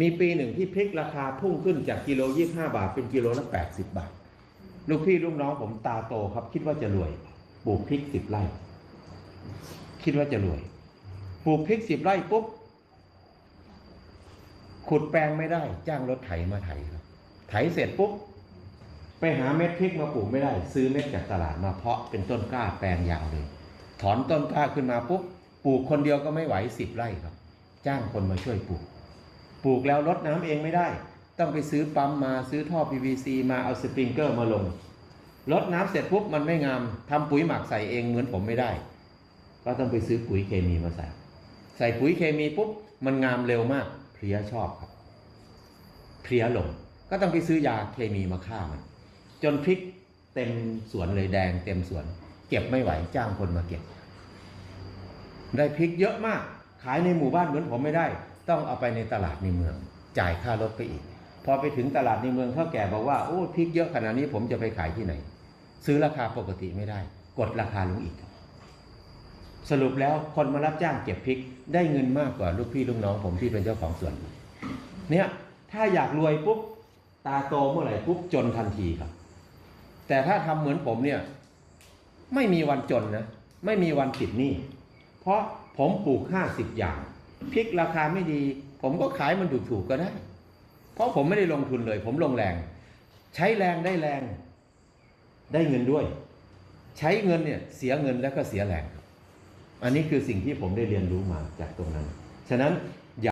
มีปีหนึ่งที่พริกราคาพุ่งขึ้นจากกิโลยี่ห้าบาท เป็นกิโลละแปดสิบบาท ลูกพี่ลูกน้องผมตาโตครับ คิดว่าจะรวยปลูกพริกสิบไร่ คิดว่าจะรวยปลูกพริกสิบไร่ปุ๊บขุดแปลงไม่ได้ จ้างรถไถมาไถครับไถเสร็จปุ๊บไปหาเม็ดพริกมาปลูกไม่ได้ ซื้อเม็ดจากตลาดมาเพาะเป็นต้นกล้าแปลงยาวเลย ถอนต้นกล้าขึ้นมาปุ๊บปลูกคนเดียวก็ไม่ไหวสิบไร่ครับ จ้างคนมาช่วยปลูก ปลูกแล้วรดน้ำเองไม่ได้ ต้องไปซื้อปั๊มมาซื้อท่อ PVC มาเอาสปริงเกอร์มาลงรดน้ำเสร็จปุ๊บมันไม่งามทำปุ๋ยหมักใส่เองเหมือนผมไม่ได้ ก็ต้องไปซื้อปุ๋ยเคมีมาใส่ ใส่ปุ๋ยเคมีปุ๊บมันงามเร็วมากเพลียชอบครับเพลียหลงก็ต้องไปซื้อยาเคมีมาฆ่ามัน จนพริกเต็มสวนเลยแดงเต็มสวน เก็บไม่ไหวจ้างคนมาเก็บ ได้พริกเยอะมาก ขายในหมู่บ้านเหมือนผมไม่ได้ ต้องเอาไปในตลาดในเมือง จ่ายค่ารถไปอีก พอไปถึงตลาดในเมืองเท่าแก่บอกว่าโอ้พริกเยอะขนาดนี้ผมจะไปขายที่ไหน ซื้อราคาปกติไม่ได้ กดราคาลงอีก สรุปแล้วคนมารับจ้างเก็บพริกได้เงินมากกว่าลูกพี่ลูกน้อง ผมที่เป็นเจ้าของสวน เนี่ยถ้าอยากรวยปุ๊บตาโตเมื่อไหร่ปุ๊บจนทันทีครับ แต่ถ้าทำเหมือนผมเนี่ย ไม่มีวันจนนะ ไม่มีวันติดหนี้เพราะผมปลูกห้าสิบอย่าง พริกราคาไม่ดี ผมก็ขายมันถูกๆก็ได้ เพราะผมไม่ได้ลงทุนเลย ผมลงแรง ใช้แรงได้แรง ได้เงินด้วย ใช้เงินเนี่ยเสียเงินแล้วก็เสียแรง อันนี้คือสิ่งที่ผมได้เรียนรู้มาจากตรงนั้น ฉะนั้นอย่า